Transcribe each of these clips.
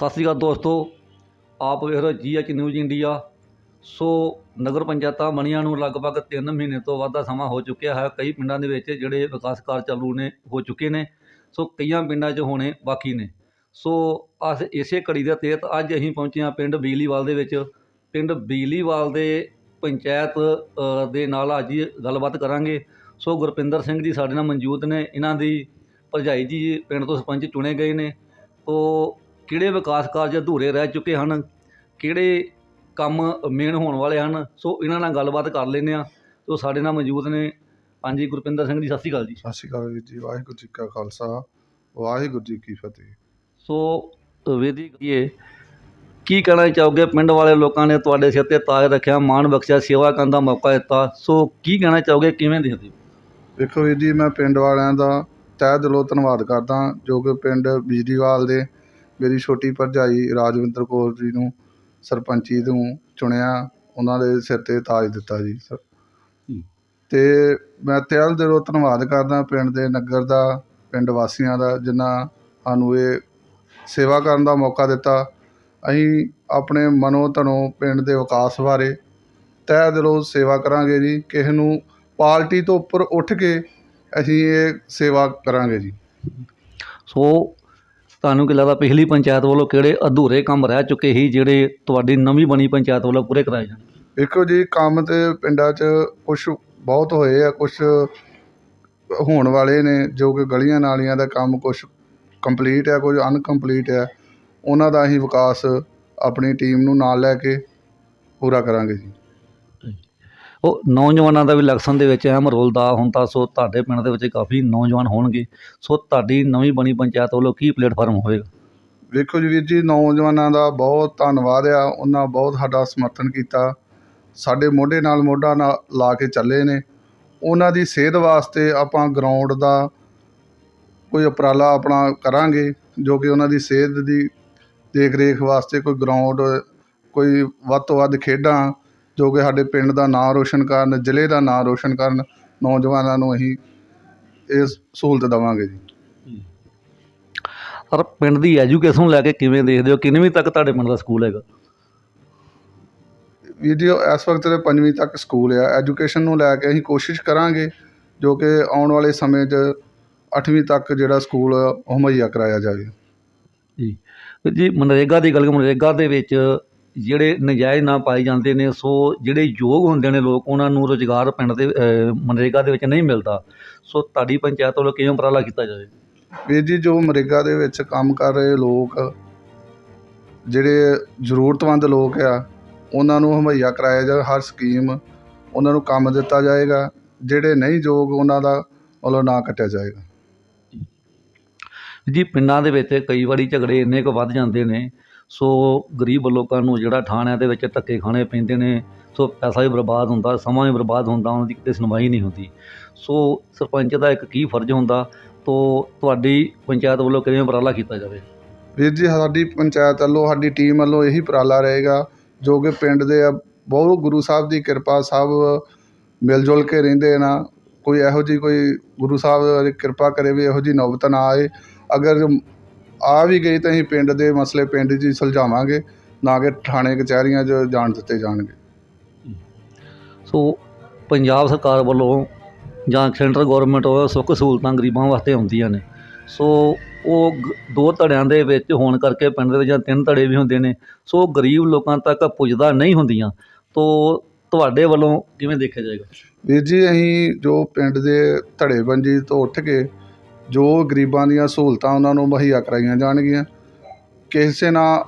ਸਤਿ ਸ਼੍ਰੀ ਅਕਾਲ ਦੋਸਤੋ, ਆਪ ਵੇਖ ਰਹੇ G H news India so ਨਗਰ ਪੰਚਾਇਤਾਂ ਬਣੀਆਂ ਨੂੰ ਲਗਭਗ 3 ਮਹੀਨੇ ਤੋਂ ਵੱਧ ਦਾ ਸਮਾਂ ਹੋ ਚੁੱਕਿਆ ਹੈ। ਕਈ ਪਿੰਡਾਂ ਦੇ ਵਿੱਚ ਜਿਹੜੇ ਵਿਕਾਸ ਕਾਰਜ ਚਾਲੂ ਨੇ, ਹੋ ਚੁੱਕੇ ਨੇ। ਸੋ ਕਈਆਂ ਪਿੰਡਾਂ 'ਚ ਹੋਣੇ ਬਾਕੀ ਨੇ। ਸੋ ਅਸ ਇਸੇ ਕੜੀ ਦੇ ਤਹਿਤ ਅੱਜ ਅਸੀਂ ਪਹੁੰਚੇ ਹਾਂ ਪਿੰਡ ਬਿਜਲੀਵਾਲ ਦੇ ਵਿੱਚ। ਪਿੰਡ ਬਿਜਲੀਵਾਲ ਦੇ ਪੰਚਾਇਤ ਦੇ ਨਾਲ ਅੱਜ ਗੱਲਬਾਤ ਕਰਾਂਗੇ। ਸੋ ਗੁਰਪਿੰਦਰ ਸਿੰਘ ਜੀ ਸਾਡੇ ਨਾਲ ਮੌਜੂਦ ਨੇ। ਇਹਨਾਂ ਦੀ ਭਰਜਾਈ ਜੀ ਪਿੰਡ ਤੋਂ ਸਰਪੰਚ ਚੁਣੇ ਗਏ ਨੇ। ਤੋ ਕਿਹੜੇ ਵਿਕਾਸ ਕਾਰਜ ਅਧੂਰੇ ਰਹਿ ਚੁੱਕੇ ਹਨ ਕਿਹੜੇ ਕੰਮ ਮੇਨ ਹੋਣ ਵਾਲੇ ਹਨ ਸੋ ਇਹਨਾਂ ਨਾਲ ਗੱਲਬਾਤ ਕਰ ਲੈਂਦੇ ਆ ਸੋ ਸਾਡੇ ਨਾਲ ਮੌਜੂਦ ਨੇ ਹਾਂਜੀ ਗੁਰਪਿੰਦਰ ਸਿੰਘ ਜੀ ਸਤਿ ਸ਼੍ਰੀ ਅਕਾਲ ਜੀ। ਸਤਿ ਸ਼੍ਰੀ ਅਕਾਲ ਵੀਰ ਜੀ ਵਾਹਿਗੁਰੂ ਜੀ ਕਾ ਖਾਲਸਾ ਵਾਹਿਗੁਰੂ ਜੀ ਕੀ ਫਤਿਹ। ਸੋ ਵੇਦੀ ਕਰੀਏ ਕੀ ਕਹਿਣਾ ਚਾਹੋਗੇ? ਪਿੰਡ ਵਾਲੇ ਲੋਕਾਂ ਨੇ ਤੁਹਾਡੇ ਸਿਰ ਤੇ ਤਾਜ ਰੱਖਿਆ ਮਾਣ ਬਖਸ਼ਿਆ ਸੇਵਾ ਕਰਨ ਦਾ ਮੌਕਾ ਦਿੱਤਾ। ਸੋ ਕੀ ਕਹਿਣਾ ਚਾਹੋਗੇ ਕਿਵੇਂ ਦੇਖਦੇ ਹੋ? ਵੇਖੋ ਵੀਰ ਜੀ ਮੈਂ ਪਿੰਡ ਵਾਲਿਆਂ ਦਾ ਤਹਿ ਦਿਲੋਂ ਧੰਨਵਾਦ ਕਰਦਾ ਜੋ ਕਿ ਪਿੰਡ ਬਿਜਲੀਵਾਲ ਦੇ ਮੇਰੀ ਛੋਟੀ ਭਰਜਾਈ ਰਾਜਵਿੰਦਰ ਕੌਰ ਜੀ ਨੂੰ ਸਰਪੰਚੀ ਨੂੰ ਚੁਣਿਆ ਉਹਨਾਂ ਦੇ ਸਿਰ ਤੇ ਤਾਜ ਦਿੱਤਾ ਜੀ ਸਰ। ਹੂੰ। ਤੇ ਮੈਂ ਤਹਿ ਦਿਲੋਂ ਧੰਨਵਾਦ ਕਰਦਾ ਪਿੰਡ ਦੇ ਨਗਰ ਦਾ ਪਿੰਡ ਵਾਸੀਆਂ ਦਾ ਜਿਨ੍ਹਾਂ ਸਾਨੂੰ ਇਹ ਸੇਵਾ ਕਰਨ ਦਾ ਮੌਕਾ ਦਿੱਤਾ। ਅਸੀਂ ਆਪਣੇ ਮਨੋ ਧਨੋਂ ਪਿੰਡ ਦੇ ਵਿਕਾਸ ਬਾਰੇ ਤਹਿ ਦਿਲੋਂ ਸੇਵਾ ਕਰਾਂਗੇ ਜੀ ਕਿਸੇ ਨੂੰ ਪਾਰਟੀ ਤੋਂ ਉੱਪਰ ਉੱਠ ਕੇ ਅਸੀਂ ਇਹ ਸੇਵਾ ਕਰਾਂਗੇ ਜੀ। ਸੋ ਤੁਹਾਨੂੰ ਕੀ ਲੱਗਦਾ ਪਿਛਲੀ ਪੰਚਾਇਤ ਵੱਲੋਂ ਕਿਹੜੇ ਅਧੂਰੇ ਕੰਮ ਰਹਿ ਚੁੱਕੇ ਸੀ ਜਿਹੜੇ ਤੁਹਾਡੀ ਨਵੀਂ ਬਣੀ ਪੰਚਾਇਤ ਵੱਲੋਂ ਪੂਰੇ ਕਰਾਏ ਜਾਣ? ਦੇਖੋ ਜੀ, ਕੰਮ ਤੇ ਪਿੰਡਾਂ 'ਚ ਕੁਝ ਬਹੁਤ ਹੋਏ ਆ ਕੁਝ ਹੋਣ ਵਾਲੇ ਨੇ, ਜੋ ਕਿ ਗਲੀਆਂ ਨਾਲੀਆਂ ਦਾ ਕੰਮ ਕੁਝ ਕੰਪਲੀਟ ਹੈ ਕੁਝ ਅਨਕੰਪਲੀਟ ਹੈ ਉਹਨਾਂ ਦਾ ਅਸੀਂ ਵਿਕਾਸ ਆਪਣੀ ਟੀਮ ਨੂੰ ਨਾਲ ਲੈ ਕੇ ਪੂਰਾ ਕਰਾਂਗੇ ਜੀ। ਉਹ ਨੌਜਵਾਨਾਂ ਦਾ ਵੀ ਇਲੈਕਸ਼ਨ ਦੇ ਵਿੱਚ ਅਹਿਮ ਰੋਲ ਦਾ ਹੁੰਦਾ ਸੋ ਤੁਹਾਡੇ ਪਿੰਡ ਦੇ ਵਿੱਚ ਕਾਫੀ ਨੌਜਵਾਨ ਹੋਣਗੇ। ਸੋ ਤੁਹਾਡੀ ਨਵੀਂ ਬਣੀ ਪੰਚਾਇਤ ਵੱਲੋਂ ਕੀ ਪਲੇਟਫਾਰਮ ਹੋਵੇਗਾ? ਵੇਖੋ ਜੀ ਵੀਰ ਜੀ, ਨੌਜਵਾਨਾਂ ਦਾ ਬਹੁਤ ਧੰਨਵਾਦ ਆ। ਉਹਨਾਂ ਬਹੁਤ ਸਾਡਾ ਸਮਰਥਨ ਕੀਤਾ। ਸਾਡੇ ਮੋਢੇ ਨਾਲ ਮੋਢਾ ਨਾਲ ਲਾ ਕੇ ਚੱਲੇ ਨੇ। ਉਹਨਾਂ ਦੀ ਸਿਹਤ ਵਾਸਤੇ ਆਪਾਂ ਗਰਾਊਂਡ ਦਾ ਕੋਈ ਉਪਰਾਲਾ ਆਪਣਾ ਕਰਾਂਗੇ, ਜੋ ਕਿ ਉਹਨਾਂ ਦੀ ਸਿਹਤ ਦੀ ਦੇਖ ਰੇਖ ਵਾਸਤੇ ਕੋਈ ਗਰਾਊਂਡ ਕੋਈ ਵੱਧ ਤੋਂ ਵੱਧ ਖੇਡਾਂ ਜੋ ਕਿ ਸਾਡੇ ਪਿੰਡ ਦਾ ਨਾਂ ਰੋਸ਼ਨ ਕਰਨ ਜ਼ਿਲ੍ਹੇ ਦਾ ਨਾਂ ਰੋਸ਼ਨ ਕਰਨ ਨੌਜਵਾਨਾਂ ਨੂੰ ਅਸੀਂ ਇਹ ਸਹੂਲਤ ਦੇਵਾਂਗੇ ਜੀ। ਪਰ ਪਿੰਡ ਦੀ ਐਜੂਕੇਸ਼ਨ ਲੈ ਕੇ ਕਿਵੇਂ ਦੇਖਦੇ ਹੋ? ਕਿੰਨਵੀਂ ਤੱਕ ਤੁਹਾਡੇ ਪਿੰਡ ਦਾ ਸਕੂਲ ਹੈਗਾ? ਵੀਡੀਓ ਇਸ ਵਕਤ ਤੇ ਪੰਜਵੀਂ ਤੱਕ ਸਕੂਲ ਆ। ਐਜੂਕੇਸ਼ਨ ਨੂੰ ਲੈ ਕੇ ਅਸੀਂ ਕੋਸ਼ਿਸ਼ ਕਰਾਂਗੇ ਜੋ ਕਿ ਆਉਣ ਵਾਲੇ ਸਮੇਂ 'ਚ ਅੱਠਵੀਂ ਤੱਕ ਜਿਹੜਾ ਸਕੂਲ ਮੁਹੱਈਆ ਕਰਾਇਆ ਜਾਵੇ। ਜੀ। ਜੀ ਮਨਰੇਗਾ ਦੀ ਗੱਲ ਮਨਰੇਗਾ ਦੇ ਵਿੱਚ ਜਿਹੜੇ ਨਜਾਇਜ਼ ਨਾ ਪਾਏ ਜਾਂਦੇ ਨੇ ਸੋ ਜਿਹੜੇ ਯੋਗ ਹੁੰਦੇ ਨੇ ਲੋਕ ਉਹਨਾਂ ਨੂੰ ਰੁਜ਼ਗਾਰ ਪਿੰਡ ਦੇ ਮਨਰੇਗਾ ਦੇ ਵਿੱਚ ਨਹੀਂ ਮਿਲਦਾ। ਸੋ ਤੁਹਾਡੀ ਪੰਚਾਇਤ ਵੱਲੋਂ ਕਿਵੇਂ ਉਪਰਾਲਾ ਕੀਤਾ ਜਾਵੇ? ਵੀਰ ਜੀ ਜੋ ਮਰੇਗਾ ਦੇ ਵਿੱਚ ਕੰਮ ਕਰ ਰਹੇ ਲੋਕ ਜਿਹੜੇ ਜ਼ਰੂਰਤਮੰਦ ਲੋਕ ਆ ਉਹਨਾਂ ਨੂੰ ਮੁਹੱਈਆ ਕਰਾਇਆ ਜਾ ਹਰ ਸਕੀਮ ਉਹਨਾਂ ਨੂੰ ਕੰਮ ਦਿੱਤਾ ਜਾਏਗਾ। ਜਿਹੜੇ ਨਹੀਂ ਯੋਗ ਉਹਨਾਂ ਦਾ ਵੱਲੋਂ ਨਾ ਕੱਟਿਆ ਜਾਏਗਾ। ਜੀ ਪਿੰਡਾਂ ਦੇ ਵਿੱਚ ਕਈ ਵਾਰੀ ਝਗੜੇ ਇੰਨੇ ਕੁ ਵੱਧ ਜਾਂਦੇ ਨੇ ਸੋ ਗਰੀਬ ਲੋਕਾਂ ਨੂੰ ਜਿਹੜਾ ਥਾਣਿਆਂ ਦੇ ਵਿੱਚ ਧੱਕੇ ਖਾਣੇ ਪੈਂਦੇ ਨੇ, ਸੋ ਪੈਸਾ ਵੀ ਬਰਬਾਦ ਹੁੰਦਾ, ਸਮਾਂ ਵੀ ਬਰਬਾਦ ਹੁੰਦਾ, ਉਹਨਾਂ ਦੀ ਕਿਤੇ ਸੁਣਵਾਈ ਨਹੀਂ ਹੁੰਦੀ। ਸੋ ਸਰਪੰਚ ਦਾ ਇੱਕ ਕੀ ਫਰਜ਼ ਹੁੰਦਾ, ਤੋ ਤੁਹਾਡੀ ਪੰਚਾਇਤ ਵੱਲੋਂ ਕਿਵੇਂ ਉਪਰਾਲਾ ਕੀਤਾ ਜਾਵੇ? ਵੀਰ ਜੀ, ਸਾਡੀ ਪੰਚਾਇਤ ਵੱਲੋਂ, ਸਾਡੀ ਟੀਮ ਵੱਲੋਂ ਇਹੀ ਉਪਰਾਲਾ ਰਹੇਗਾ, ਜੋ ਕਿ ਪਿੰਡ ਦੇ ਬਹੁਤ ਗੁਰੂ ਸਾਹਿਬ ਦੀ ਕਿਰਪਾ, ਸਭ ਮਿਲ ਜੁਲ ਕੇ ਰਹਿੰਦੇ ਨਾ। ਕੋਈ ਇਹੋ ਜਿਹੀ ਕੋਈ ਗੁਰੂ ਸਾਹਿਬ ਦੀ ਕਿਰਪਾ ਕਰੇ ਵੀ ਇਹੋ ਜਿਹੀ ਨੌਬਤ ਨਾ ਆਏ। ਅਗਰ ਆ ਵੀ ਗਈ ਤਾਂ ਅਸੀਂ ਪਿੰਡ ਦੇ ਮਸਲੇ ਪਿੰਡ 'ਚ ਹੀ ਸੁਲਝਾਵਾਂਗੇ ਨਾ ਕਿ ਥਾਣੇ ਕਚਹਿਰੀਆਂ 'ਚ ਜਾਣ ਦਿੱਤੇ ਜਾਣਗੇ। ਸੋ ਪੰਜਾਬ ਸਰਕਾਰ ਵੱਲੋਂ ਜਾਂ ਸੈਂਟਰ ਗਵਰਨਮੈਂਟ ਉਹ ਸੁੱਖ ਸਹੂਲਤਾਂ ਗਰੀਬਾਂ ਵਾਸਤੇ ਆਉਂਦੀਆਂ ਨੇ। ਸੋ ਉਹ ਦੋ ਧੜਿਆਂ ਦੇ ਵਿੱਚ ਹੋਣ ਕਰਕੇ ਪਿੰਡ ਦੇ ਵਿੱਚ ਜਾਂ ਤਿੰਨ ਧੜੇ ਵੀ ਹੁੰਦੇ ਨੇ। ਸੋ ਗਰੀਬ ਲੋਕਾਂ ਤੱਕ ਪੁੱਜਦਾ ਨਹੀਂ ਹੁੰਦੀਆਂ। ਤੋ ਤੁਹਾਡੇ ਵੱਲੋਂ ਕਿਵੇਂ ਦੇਖਿਆ ਜਾਏਗਾ? ਵੀਰ ਜੀ ਅਸੀਂ ਜੋ ਪਿੰਡ ਦੇ ਧੜੇਬੰਦੀ ਤੋਂ ਉੱਠ ਕੇ ਜੋ ਗਰੀਬਾਂ ਦੀਆਂ ਸਹੂਲਤਾਂ ਉਹਨਾਂ ਨੂੰ ਮੁਹੱਈਆ ਕਰਾਈਆਂ ਜਾਣਗੀਆਂ। ਕਿਸੇ ਨਾਲ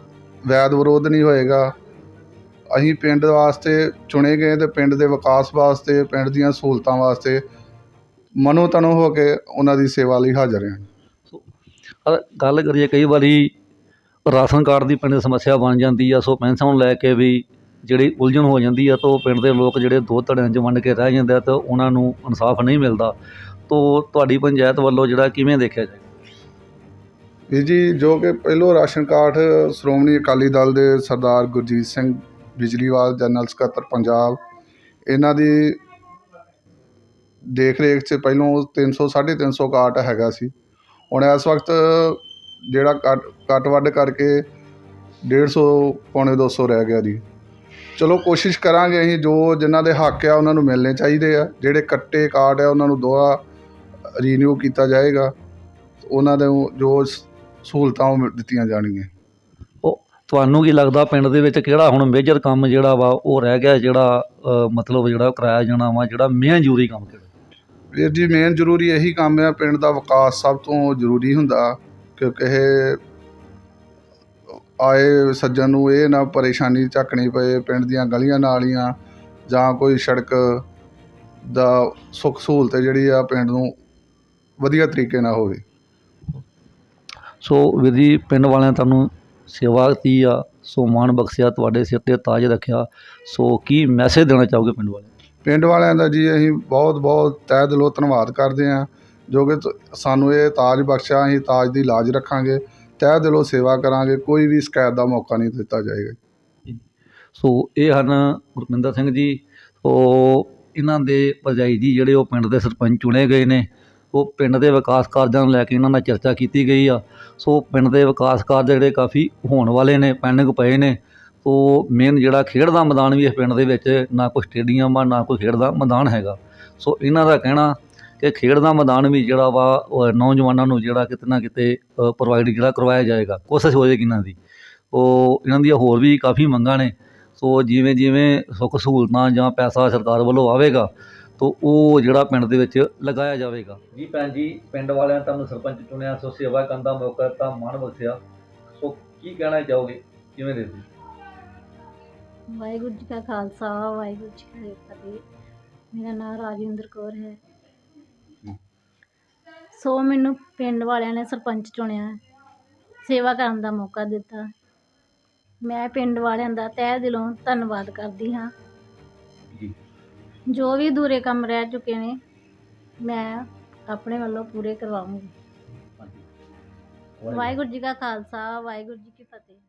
ਵੈਦ ਵਿਰੋਧ ਨਹੀਂ ਹੋਏਗਾ। ਅਸੀਂ ਪਿੰਡ ਵਾਸਤੇ ਚੁਣੇ ਗਏ ਤੇ ਪਿੰਡ ਦੇ ਵਿਕਾਸ ਵਾਸਤੇ, ਪਿੰਡ ਦੀਆਂ ਸਹੂਲਤਾਂ ਵਾਸਤੇ ਮਨੋ ਤਨੋ ਹੋ ਕੇ ਉਹਨਾਂ ਦੀ ਸੇਵਾ ਲਈ ਹਾਜ਼ਰ ਹਾਂ। ਗੱਲ ਕਰੀਏ ਕਈ ਵਾਰੀ ਰਾਸ਼ਨ ਕਾਰਡ ਦੀ ਪਿੰਡ ਸਮੱਸਿਆ ਬਣ ਜਾਂਦੀ ਆ, ਸੋ ਪੈਨਸ਼ਨ ਨੂੰ ਲੈ ਕੇ ਵੀ ਜਿਹੜੀ ਉਲਝਣ ਹੋ ਜਾਂਦੀ ਆ, ਤਾਂ ਉਹ ਪਿੰਡ ਦੇ ਲੋਕ ਜਿਹੜੇ ਦੋ ਧੜਿਆਂ 'ਚ ਵੰਡ ਕੇ ਰਹਿ ਜਾਂਦੇ ਆ, ਤਾਂ ਉਹਨਾਂ ਨੂੰ ਇਨਸਾਫ ਨਹੀਂ ਮਿਲਦਾ। ਤੋਂ ਤੁਹਾਡੀ ਪੰਚਾਇਤ ਵੱਲੋਂ ਜਿਹੜਾ ਕਿਵੇਂ ਦੇਖਿਆ ਜਾਏ? ਵੀਰ ਜੀ, ਜੋ ਕਿ ਪਹਿਲੋ ਰਾਸ਼ਨ ਕਾਰਡ ਸ਼੍ਰੋਮਣੀ ਅਕਾਲੀ ਦਲ ਦੇ ਸਰਦਾਰ ਗੁਰਜੀਤ ਸਿੰਘ ਬਿਜਲੀਵਾਲ, ਜਨਰਲ ਸਕੱਤਰ ਪੰਜਾਬ, ਇਹਨਾਂ ਦੀ ਦੇਖ ਰੇਖ 'ਚ ਪਹਿਲੋਂ 300 350 ਕਾਰਟ ਹੈਗਾ ਸੀ। ਹੁਣ ਇਸ ਵਕਤ ਜਿਹੜਾ ਕੱਟ ਕੱਟ ਵੱਢ ਕਰਕੇ 150 ਪੌਣੇ 200 ਰਹਿ ਗਿਆ ਜੀ। ਚਲੋ, ਕੋਸ਼ਿਸ਼ ਕਰਾਂਗੇ ਅਸੀਂ, ਜੋ ਜਿਨ੍ਹਾਂ ਦੇ ਹੱਕ ਆ, ਉਹਨਾਂ ਨੂੰ ਮਿਲਣੇ ਚਾਹੀਦੇ ਆ। ਜਿਹੜੇ ਕੱਟੇ ਕਾਰਡ ਆ, ਉਹਨਾਂ ਨੂੰ ਦੋਆ ਰੀਨਿਊ ਕੀਤਾ ਜਾਏਗਾ ਉਹਨਾਂ ਦੇ ਜੋ ਸਹੂਲਤਾਂ ਉਹ ਦਿੱਤੀਆਂ ਜਾਣਗੀਆਂ। ਉਹ ਤੁਹਾਨੂੰ ਕੀ ਲੱਗਦਾ ਪਿੰਡ ਦੇ ਵਿੱਚ ਕਿਹੜਾ ਹੁਣ ਮੇਜਰ ਕੰਮ ਜਿਹੜਾ ਵਾ ਉਹ ਰਹਿ ਗਿਆ ਜਿਹੜਾ ਮਤਲਬ ਜਿਹੜਾ ਕਰਾਇਆ ਜਾਣਾ ਵਾ ਜਿਹੜਾ ਮੇਨ ਜ਼ਰੂਰੀ ਕੰਮ ਕਿਹੜਾ? ਵੀਰ ਜੀ ਮੇਨ ਜ਼ਰੂਰੀ ਇਹੀ ਕੰਮ ਆ ਪਿੰਡ ਦਾ ਵਿਕਾਸ ਸਭ ਤੋਂ ਜ਼ਰੂਰੀ ਹੁੰਦਾ ਕਿਉਂਕਿ ਇਹ ਆਏ ਸੱਜਣ ਨੂੰ ਇਹ ਨਾ ਪਰੇਸ਼ਾਨੀ ਝੱਕਣੀ ਪਏ ਪਿੰਡ ਦੀਆਂ ਗਲੀਆਂ ਨਾਲੀਆਂ ਜਾਂ ਕੋਈ ਸੜਕ ਦਾ ਸੁੱਖ ਸਹੂਲਤ ਜਿਹੜੀ ਆ ਪਿੰਡ ਨੂੰ ਵਧੀਆ ਤਰੀਕੇ ਨਾਲ ਹੋਵੇ। ਸੋ ਵੀਰ ਜੀ ਪਿੰਡ ਵਾਲਿਆਂ ਤੁਹਾਨੂੰ ਸੇਵਾ ਦਿੱਤੀ ਆ। ਸੋ ਮਾਣ ਬਖਸ਼ਿਆ ਤੁਹਾਡੇ ਸਿਰ ਤੇ ਤਾਜ ਰੱਖਿਆ। ਸੋ ਕੀ ਮੈਸੇਜ ਦੇਣਾ ਚਾਹੋਗੇ ਪਿੰਡ ਵਾਲਿਆਂ ਪਿੰਡ ਵਾਲਿਆਂ ਦਾ ਜੀ ਅਸੀਂ ਬਹੁਤ ਬਹੁਤ ਤਹਿ ਦਿਲੋਂ ਧੰਨਵਾਦ ਕਰਦੇ ਹਾਂ। ਜੋ ਕਿ ਸਾਨੂੰ ਇਹ ਤਾਜ ਬਖਸ਼ਿਆ ਅਸੀਂ ਤਾਜ ਦੀ ਲਾਜ ਰੱਖਾਂਗੇ ਤਹਿ ਦਿਲੋਂ ਸੇਵਾ ਕਰਾਂਗੇ ਕੋਈ ਵੀ ਸ਼ਿਕਾਇਤ ਦਾ ਮੌਕਾ ਨਹੀਂ ਦਿੱਤਾ ਜਾਏਗਾ। ਸੋ ਇਹ ਹਨ ਗੁਰਪਿੰਦਰ ਸਿੰਘ ਜੀ ਸੋ ਇਹਨਾਂ ਦੇ ਭਰਜਾਈ ਜੀ ਜਿਹੜੇ ਉਹ ਪਿੰਡ ਦੇ ਸਰਪੰਚ ਚੁਣੇ ਗਏ ਨੇ। ਉਹ ਪਿੰਡ ਦੇ ਵਿਕਾਸ ਕਾਰਜਾਂ ਨੂੰ ਲੈ ਕੇ ਇਹਨਾਂ ਨਾਲ ਚਰਚਾ ਕੀਤੀ ਗਈ ਆ। ਸੋ ਪਿੰਡ ਦੇ ਵਿਕਾਸ ਕਾਰਜ ਜਿਹੜੇ ਕਾਫੀ ਹੋਣ ਵਾਲੇ ਨੇ, ਪੈਂਡਿੰਗ ਪਏ ਨੇ। ਸੋ ਮੇਨ ਜਿਹੜਾ ਖੇਡ ਦਾ ਮੈਦਾਨ ਵੀ ਇਸ ਪਿੰਡ ਦੇ ਵਿੱਚ ਨਾ ਕੋਈ ਸਟੇਡੀਅਮ ਆ, ਨਾ ਕੋਈ ਖੇਡ ਦਾ ਮੈਦਾਨ ਹੈਗਾ। ਸੋ ਇਹਨਾਂ ਦਾ ਕਹਿਣਾ ਕਿ ਖੇਡ ਦਾ ਮੈਦਾਨ ਵੀ ਜਿਹੜਾ ਵਾ ਨੌਜਵਾਨਾਂ ਨੂੰ ਜਿਹੜਾ ਕਿਤੇ ਨਾ ਕਿਤੇ ਪ੍ਰੋਵਾਈਡ ਜਿਹੜਾ ਕਰਵਾਇਆ ਜਾਏਗਾ। ਕੋਸ਼ਿਸ਼ ਹੋ ਹੋਏਗੀ ਇਹਨਾਂ ਦੀ। ਉਹ ਇਹਨਾਂ ਦੀਆਂ ਹੋਰ ਵੀ ਕਾਫੀ ਮੰਗਾਂ ਨੇ। ਸੋ ਜਿਵੇਂ ਜਿਵੇਂ ਸੁੱਖ ਸਹੂਲਤਾਂ ਜਾਂ ਪੈਸਾ ਸਰਕਾਰ ਵੱਲੋਂ ਆਵੇਗਾ ਤੋ ਉਹ ਜਿਹੜਾ ਪਿੰਡ ਦੇ ਵਿੱਚ ਲਗਾਇਆ ਜਾਵੇਗਾ। ਜੀ ਭੈਣ ਜੀ ਪਿੰਡ ਵਾਲਿਆਂ ਨੇ ਤੁਹਾਨੂੰ ਸਰਪੰਚ ਚੁਣਿਆ ਸੋ ਸੇਵਾ ਕਰਨ ਦਾ ਮੌਕਾ ਦਿੱਤਾ ਮਾਣ ਬਖਸ਼ਿਆ ਸੋ ਕੀ ਕਹਿਣਾ ਚਾਹੋਗੇ? ਕਿਵੇਂ ਦੇ ਵਾਹਿਗੁਰੂ ਜੀ ਕਾ ਖਾਲਸਾ ਵਾਹਿਗੁਰੂ ਜੀ ਕੀ ਫਤਿਹ। ਮੇਰਾ ਨਾਮ ਰਾਜਿੰਦਰ ਕੌਰ ਹੈ। ਸੋ ਮੈਨੂੰ ਪਿੰਡ ਵਾਲਿਆਂ ਨੇ ਸਰਪੰਚ ਚੁਣਿਆ ਸੇਵਾ ਕਰਨ ਦਾ ਮੌਕਾ ਦਿੱਤਾ। ਮੈਂ ਪਿੰਡ ਵਾਲਿਆਂ ਦਾ ਤਹਿ ਦਿਲੋਂ ਧੰਨਵਾਦ ਕਰਦੀ ਹਾਂ। ਜੋ ਵੀ ਅਧੂਰੇ ਕੰਮ ਰਹਿ ਚੁੱਕੇ ਨੇ ਮੈਂ ਆਪਣੇ ਵੱਲੋਂ ਪੂਰੇ ਕਰਵਾਉਂਗੀ। ਵਾਹਿਗੁਰੂ ਜੀ ਕਾ ਖਾਲਸਾ ਵਾਹਿਗੁਰੂ ਜੀ ਕੀ ਫਤਿਹ।